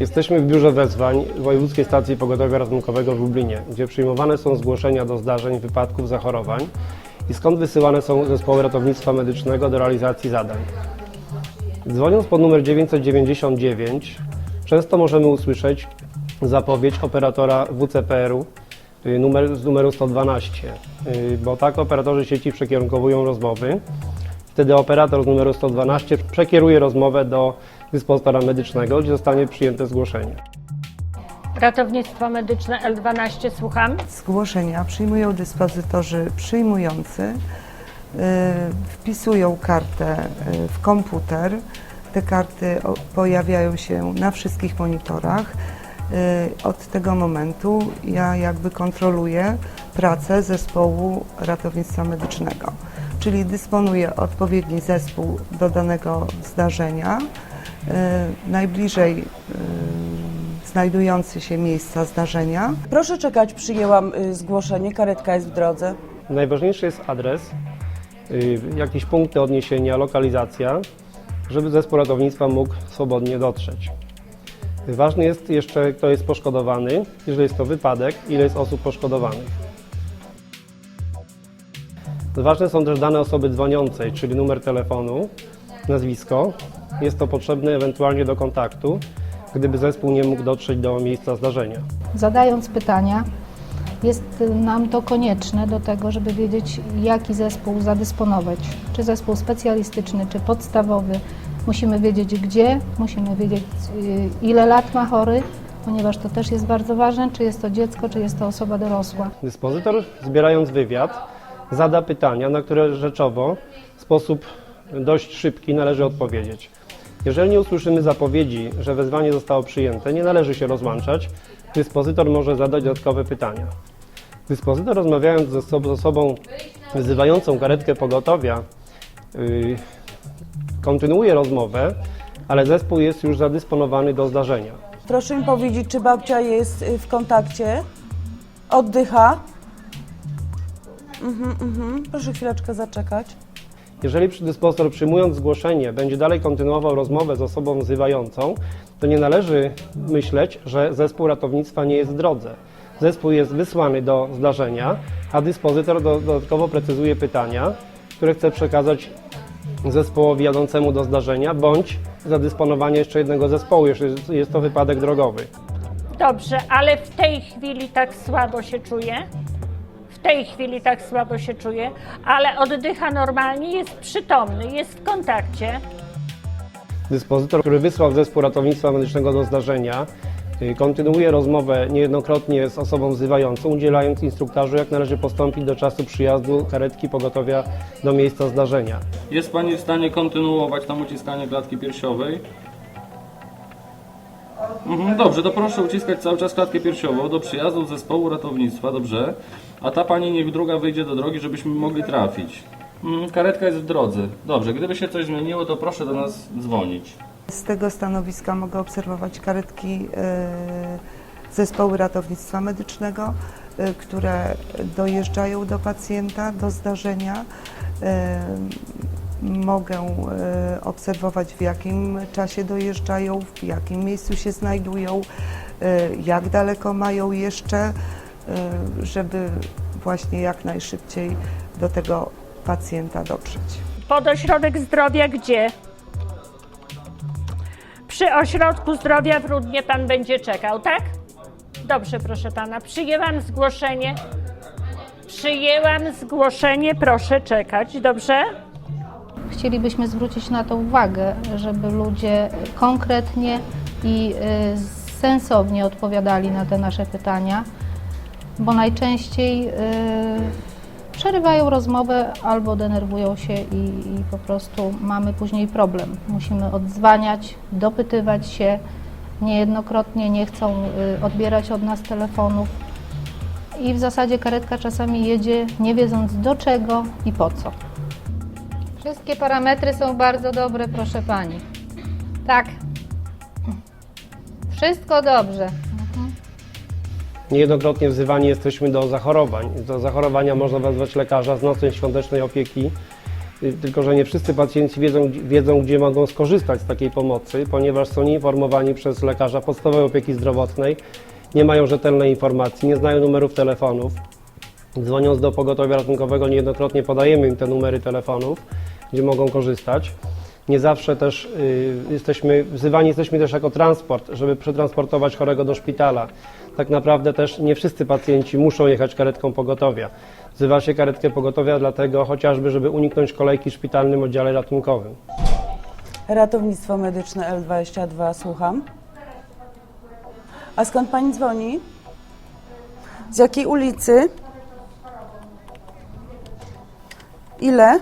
Jesteśmy w biurze wezwań Wojewódzkiej Stacji Pogotowia Ratunkowego w Lublinie, gdzie przyjmowane są zgłoszenia do zdarzeń, wypadków, zachorowań i skąd wysyłane są zespoły ratownictwa medycznego do realizacji zadań. Dzwoniąc pod numer 999 często możemy usłyszeć zapowiedź operatora WCPR-u y, numer, z numeru 112, y, bo tak operatorzy sieci przekierunkowują rozmowy. Wtedy operator z numeru 112 przekieruje rozmowę do dyspozytora medycznego, gdzie zostanie przyjęte zgłoszenie. Ratownictwo medyczne L12, słucham. Zgłoszenia przyjmują dyspozytorzy przyjmujący, y, wpisują kartę y, w komputer. Te karty pojawiają się na wszystkich monitorach. Y, Od tego momentu ja jakby kontroluję pracę zespołu ratownictwa medycznego, czyli dysponuję odpowiedni zespół do danego zdarzenia. Y, Najbliżej y, znajdujący się miejsca zdarzenia Proszę czekać, przyjęłam y, zgłoszenie, karetka jest w drodze. Najważniejszy jest adres, y, jakieś punkty odniesienia, lokalizacja, żeby zespół ratownictwa mógł swobodnie dotrzeć. Ważny jest jeszcze, kto jest poszkodowany, jeżeli jest to wypadek, ile jest osób poszkodowanych. Ważne są też dane osoby dzwoniącej, czyli numer telefonu, nazwisko. Jest to potrzebne ewentualnie do kontaktu, gdyby zespół nie mógł dotrzeć do miejsca zdarzenia. Zadając pytania, jest nam to konieczne do tego, żeby wiedzieć, jaki zespół zadysponować. Czy zespół specjalistyczny, czy podstawowy. Musimy wiedzieć gdzie, musimy wiedzieć y, ile lat ma chory, ponieważ to też jest bardzo ważne, czy jest to dziecko, czy jest to osoba dorosła. Dyspozytor, zbierając wywiad, zada pytania, na które rzeczowo w sposób dość szybki należy odpowiedzieć. Jeżeli nie usłyszymy zapowiedzi, że wezwanie zostało przyjęte, nie należy się rozłączać. Dyspozytor może zadać dodatkowe pytania. Dyspozytor, rozmawiając ze sobą, z osobą karetkę pogotowia, yy, kontynuuje rozmowę, ale zespół jest już zadysponowany do zdarzenia. Proszę mi powiedzieć, czy babcia jest y, w kontakcie? Oddycha? Mhm, mhm. Proszę chwileczkę zaczekać. Jeżeli dyspozytor przyjmując zgłoszenie będzie dalej kontynuował rozmowę z osobą wzywającą, to nie należy myśleć, że zespół ratownictwa nie jest w drodze. Zespół jest wysłany do zdarzenia, a dyspozytor do, dodatkowo precyzuje pytania, które chce przekazać zespołowi jadącemu do zdarzenia, bądź zadysponowanie jeszcze jednego zespołu, jeżeli jest to wypadek drogowy. Dobrze, ale w tej chwili tak słabo się czuję. W tej chwili tak słabo się czuję, ale oddycha normalnie, jest przytomny, jest w kontakcie. Dyspozytor, który wysłał zespół ratownictwa medycznego do zdarzenia, y, kontynuuje rozmowę niejednokrotnie z osobą wzywającą, udzielając instruktażu, jak należy postąpić do czasu przyjazdu karetki pogotowia do miejsca zdarzenia. Jest Pani w stanie kontynuować tam uciskanie klatki piersiowej? Mhm, dobrze, to proszę uciskać cały czas klatkę piersiową do przyjazdu zespołu ratownictwa, dobrze? A ta Pani niech druga wyjdzie do drogi, żebyśmy mogli trafić. Mm, karetka jest w drodze. Dobrze, gdyby się coś zmieniło, to proszę do nas dzwonić. Z tego stanowiska mogę obserwować karetki e, zespołu ratownictwa medycznego, e, które dojeżdżają do pacjenta, do zdarzenia. E, Mogę e, obserwować w jakim czasie dojeżdżają, w jakim miejscu się znajdują, e, jak daleko mają jeszcze, e, żeby właśnie jak najszybciej do tego pacjenta dotrzeć. Pod ośrodek zdrowia gdzie? Przy ośrodku zdrowia w Rudnie pan będzie czekał, tak? Dobrze, proszę pana. Przyjęłam zgłoszenie. Przyjęłam zgłoszenie, proszę czekać, dobrze? Chcielibyśmy zwrócić na to uwagę, żeby ludzie konkretnie i y, sensownie odpowiadali na te nasze pytania, bo najczęściej y, przerywają rozmowę albo denerwują się i, i po prostu mamy później problem. Musimy odzwaniać, dopytywać się. Niejednokrotnie nie chcą y, odbierać od nas telefonów. I w zasadzie karetka czasami jedzie nie wiedząc do czego i po co. Wszystkie parametry są bardzo dobre, proszę pani. Tak. Wszystko dobrze. Niejednokrotnie wzywani jesteśmy do zachorowań. Do zachorowania można wezwać lekarza z nocnej świątecznej opieki y, tylko że nie wszyscy pacjenci wiedzą, wiedzą, gdzie mogą skorzystać z takiej pomocy, ponieważ są nieinformowani przez lekarza podstawowej opieki zdrowotnej, nie mają rzetelnej informacji, nie znają numerów telefonów. Dzwoniąc do pogotowia ratunkowego niejednokrotnie podajemy im te numery telefonów, gdzie mogą korzystać. Nie zawsze też y, jesteśmy, wzywani jesteśmy też jako transport, żeby przetransportować chorego do szpitala. Tak naprawdę też nie wszyscy pacjenci muszą jechać karetką pogotowia. Wzywa się karetkę pogotowia dlatego chociażby, żeby uniknąć kolejki w szpitalnym oddziale ratunkowym. Ratownictwo medyczne L22, słucham. A skąd pani dzwoni? Z jakiej ulicy? Ile?